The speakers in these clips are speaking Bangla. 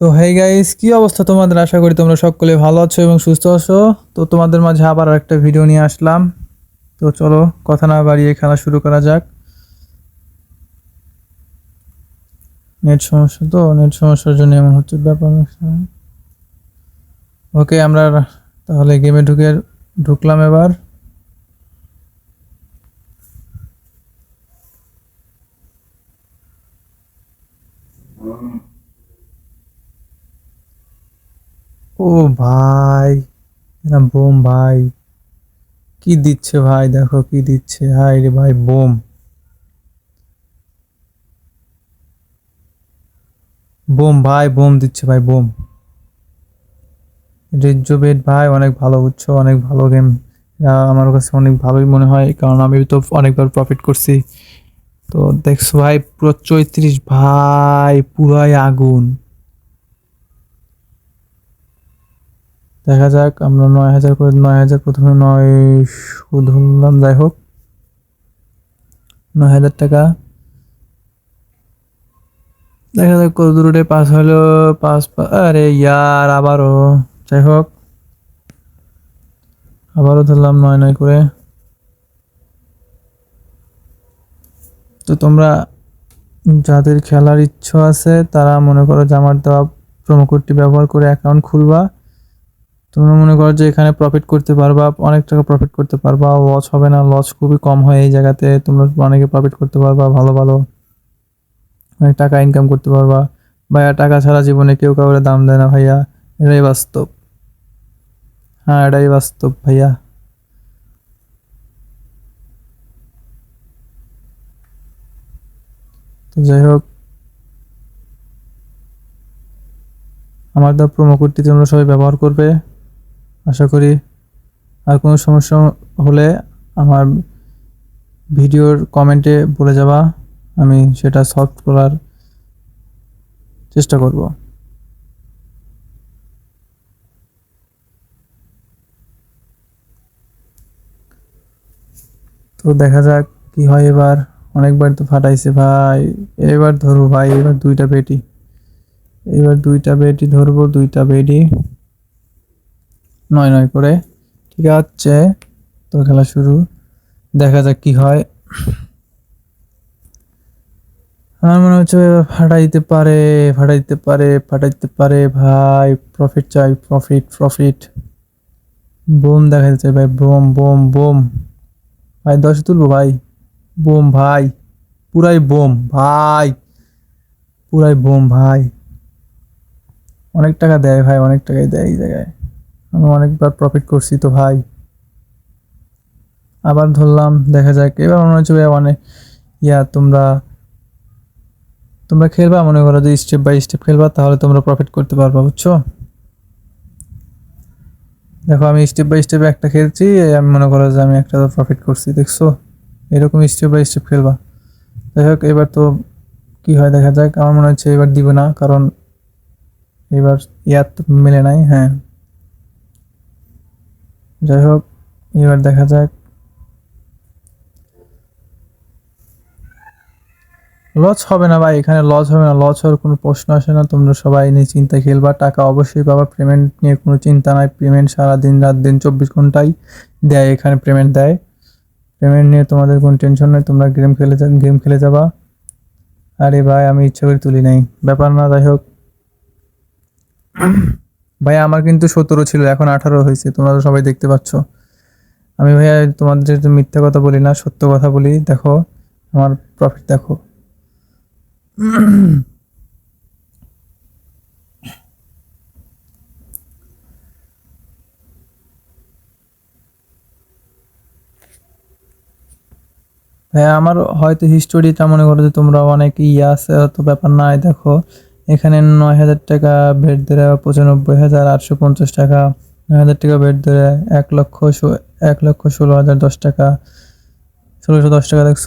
তো হেই গাইস কি অবস্থা তোমাদের? আশা করি তোমরা সকলে ভালো আছো এবং সুস্থ আছো। তো, তোমাদের মাঝে আবার একটা ভিডিও নিয়ে আসলাম। তো, চলো, কথা না বাড়িয়ে খেলা শুরু করা যাক। নেট সমস্যা তো? নেট সমস্যার জন্য এমন হচ্ছে ব্যাপার ওকে আমরা তাহলে গেমে ঢুকে ঢুকলাম এবার। ও ভাই এরা বোম ভাই। কি দিচ্ছে ভাই, দেখো কি দিচ্ছে। হাই রে ভাই, বোম। বোম ভাই, বোম দিচ্ছে ভাই, বোম। রেজ্জো বেড ভাই, অনেক ভালো বুঝছ, অনেক ভালো গেম আমার কাছে অনেক ভালোই মনে হয়, কারণ আমি তো অনেকবার প্রফিট করছি। তো দেখছ ভাই, পুরো চৈত্রিশ ভাই, পুরাই আগুন। দেখা যাক, আমরা নয় হাজার করে নয় হাজার প্রথমে নয় ধরলাম যাই হোক। নয় হাজার টাকা। দেখা যাক কত দূরে পাস হলো, পাস আরে ইয়ার, আবারও। যাই হোক, আবারও ধরলাম নয় নয় করে। তো তোমরা যাদের খেলার ইচ্ছা আছে, তারা মনে করো যে আমার দেওয়া প্রোমো কোডটি ব্যবহার করে অ্যাকাউন্ট খুলবা। তোমরা মনে করো যে এখানে প্রফিট করতে পারবা, অনেক টাকা প্রফিট করতে পারবা লস হবে না লস খুবই কম হয় এই জায়গাতে, তোমরা অনেকে প্রফিট করতে পারবা, ভালো ভালো। অনেক টাকা ইনকাম করতে পারবা। ভাইয়া, টাকা ছাড়া জীবনে কেউ কাউরে দাম দেয় না ভাইয়া, এটাই বাস্তব। হ্যাঁ এটাই বাস্তব ভাইয়া। তো যাই হোক, আমার দা প্রোমো কোডটি তোমরা সবাই ব্যবহার করবে। আশা করি আর কোনো সমস্যা হলে আমার ভিডিওর কমেন্টে বলে যাবা, আমি সেটা সলভ করার চেষ্টা করব। তো দেখা যাক কি হয় এবার। অনেকবার তো ফাটাইছে ভাই। এবার ধরবো ভাই, এবার দুইটা বেটি। এবার দুইটা বেটি ধরবো, দুইটা বেটি। নয় নয় করে। ঠিক আছে, তো খেলা শুরু। দেখা যাক কি হয়। আমার মনে হচ্ছে এবার দিতে পারে ফাটা দিতে পারে ফাটা দিতে পারে। ভাই প্রফিট চাই প্রফিট প্রফিট বোম দেখা যাচ্ছে ভাই, বোম বোম বোম। ভাই, দশ তুলবো ভাই? বোম ভাই, পুরাই বোম ভাই, পুরাই বোম ভাই। অনেক টাকা দেয় ভাই, অনেক টাকাই দেয় এই জায়গায়। আমি অনেকবার প্রফিট করছি তো ভাই। আবার ধরলাম, দেখা যাক। এবার মনে হচ্ছে ভাই অনেক ইয়া, তোমরা তোমরা খেলবা? মনে করো যে স্টেপ বাই স্টেপ খেলবা, তাহলে তোমরা প্রফিট করতে পারবা, বুঝছ? দেখো, আমি স্টেপ বাই স্টেপ একটা খেলছি, আমি মনে করো যে আমি একটা তো প্রফিট করছি, দেখছ? এরকম স্টেপ বাই স্টেপ খেলবা। যাই হোক, এবার তো কি হয় দেখা যাক। আমার মনে হচ্ছে এবার দিব না, কারণ এবার ইয়ার তো মেলে নাই হ্যাঁ। যাই হোক, এবার দেখা যাক। লস হবে না ভাই, এখানে লস হবে না, লস হওয়ার কোনো প্রশ্ন আসে না। তোমরা সবাই নিয়ে চিন্তা খেলবা, টাকা অবশ্যই পাবা পেমেন্ট নিয়ে কোনো চিন্তা নাই। পেমেন্ট সারা দিন রাত দিন, চব্বিশ ঘন্টাই দেয়, এখানে পেমেন্ট দেয়। পেমেন্ট নিয়ে তোমাদের কোনো টেনশন নেই, তোমরা গেম খেলে গেম খেলে যাবা। আরে ভাই, আমি ইচ্ছা করে তুলি নাই। ব্যাপার না, যাই হোক। ভাই আমার কিন্তু সতেরো ছিল, এখন আঠারো হয়েছে, তোমরা তো সবাই দেখতে পাচ্ছ। আমি ভাইয়া তোমাদের মিথ্যা কথা বলি না, সত্য কথা বলি, দেখো, আমার প্রফিট দেখো। হ্যাঁ আমার হয়তো হিস্টোরিটা মনে করো যে তোমরা অনেক ইয়ে আছে তো ব্যাপার নাই, দেখো। এখানে নয় হাজার টাকা ভেট ধরে পঁচানব্বই হাজার আটশো পঞ্চাশ টাকা, নয় হাজার টাকা ভেট ধরে এক লক্ষ এক লক্ষ ষোলো হাজার দশ টাকা। ষোলোশো দশ টাকা দেখছ?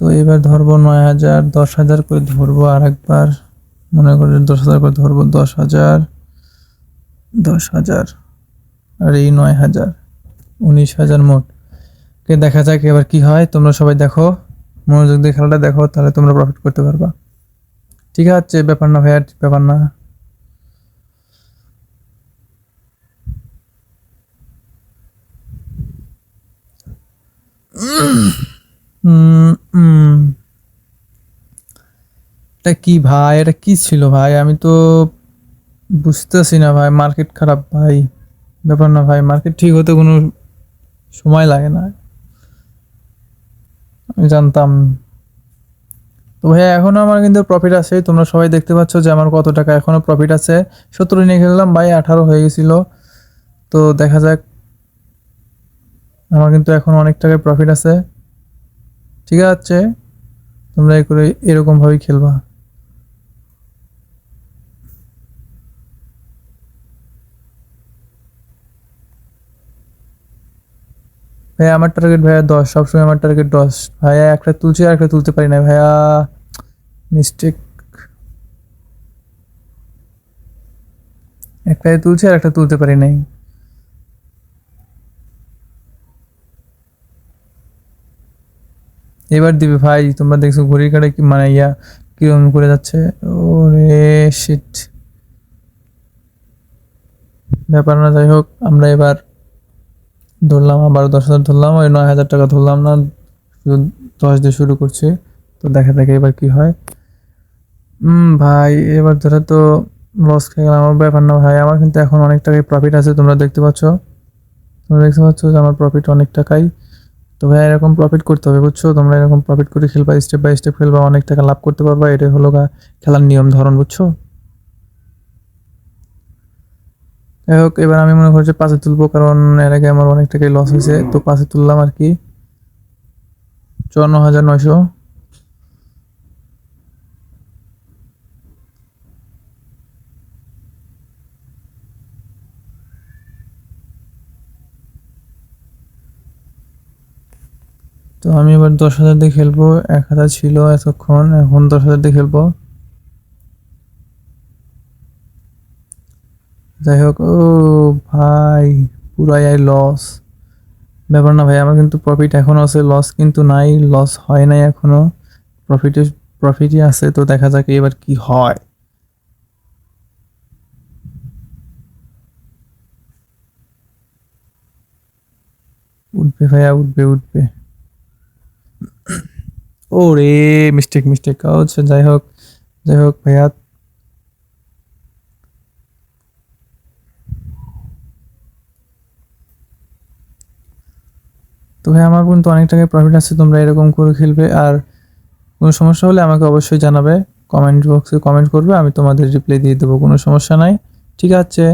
তো এবার ধরবো নয় হাজার, দশ হাজার করে ধরবো আর একবার মনে করে দশ হাজার করে ধরবো দশ হাজার দশ হাজার, আর এই নয় হাজার, উনিশ হাজার মোট। দেখা যাক এবার কি হয়। তোমরা সবাই দেখো, মনোযোগ দিয়ে খেলাটা দেখো, তাহলে তোমরা প্রফিট করতে পারবা। ঠিক আছে, ব্যাপার না ভাইয়া ব্যাপার না। এটা কি ভাই? এটা কি ছিল ভাই? আমি তো বুঝতেছি না ভাই মার্কেট খারাপ ভাই। ব্যাপার না ভাই মার্কেট ঠিক হতে কোনো সময় লাগে না। জানতাম। তো ভাইয়া এখনও আমার কিন্তু প্রফিট আছে। তোমরা সবাই দেখতে পাচ্ছ যে আমার কত টাকা এখনও প্রফিট আছে। সত্তর নিয়ে খেললাম, ভাই আঠারো হয়ে গেছিল। তো দেখা যাক। আমার কিন্তু এখন অনেক টাকায় প্রফিট আছে। ঠিক আছে? তোমরা এ করে এরকমভাবেই খেলবা। ভাইয়া, আমার টার্গেট ভাইয়া দশ, সবসময় আমার টার্গেট দশ। ভাইয়া, একটা তুলছি আর একটা তুলতে পারি না ভাইয়া। মিস্টেক একটাই তুলছি আর একটা তুলতে পারি নাই। এবার দিবে ভাই, তোমরা দেখছ ঘড়ির কাটে কি মানে ইয়া কীরকম করে যাচ্ছে। ওরে শিট ব্যাপার না, যাই হোক, আমরা এবার ধরলাম, আবার দশ হাজার ধরলাম, ওই নয় হাজার টাকা ধরলাম না দশ দিয়ে শুরু করছি। তো দেখা দেখে এবার কি হয়। ভাই, এবার ধরে তো লস খেয়ে গেলাম, আমার ব্যাপার না ভাই, আমার কিন্তু এখন অনেক টাকাই প্রফিট আছে, তোমরা দেখতে পাচ্ছ। তোমরা দেখতে পাচ্ছ যে আমার প্রফিট অনেক টাকাই। তো ভাই, এরকম প্রফিট করতে হবে, বুঝছ? তোমরা এরকম প্রফিট করে খেলবা স্টেপ বাই স্টেপ খেলবা, অনেক টাকা লাভ করতে পারবা, এটাই হলো খেলার নিয়ম, ধরন, বুঝছ? যাই হোক, এবার আমি মনে করছি পাশে তুলবো, কারণ এর আগে আমার অনেক টাকাই লস হয়েছে। তো পাশে তুললাম আর কি। চুয়ান্ন হাজার নয়শো। তো আমি এবার দশ হাজার দিয়ে খেলব। এক হাজার ছিল এতক্ষণ, এখন দশ হাজার দিয়ে খেলব। যাই হোক ও ভাই, পুরাই আই লস ব্যাপার না ভাই, আমার কিন্তু প্রফিট এখনও আছে লস কিন্তু নাই লস হয় নাই এখনও। প্রফিটে প্রফিটই আছে, তো দেখা যাক এবার কি হয়। উঠবে ভাইয়া, উঠবে উঠবে। ও রে মিস্টেক মিস্টেক আচ্ছা যাই হোক যাই হোক ভাইয়া। তো ভাই, আমার কিন্তু অনেক টাকায় প্রফিট আছে, তোমরা এরকম করে খেলবে। আর কোনো সমস্যা হলে আমাকে অবশ্যই জানাবে। কমেন্ট বক্সে কমেন্ট করবে, আমি তোমাদের রিপ্লাই দিয়ে দেবো, কোনো সমস্যা নাই। ঠিক আছে।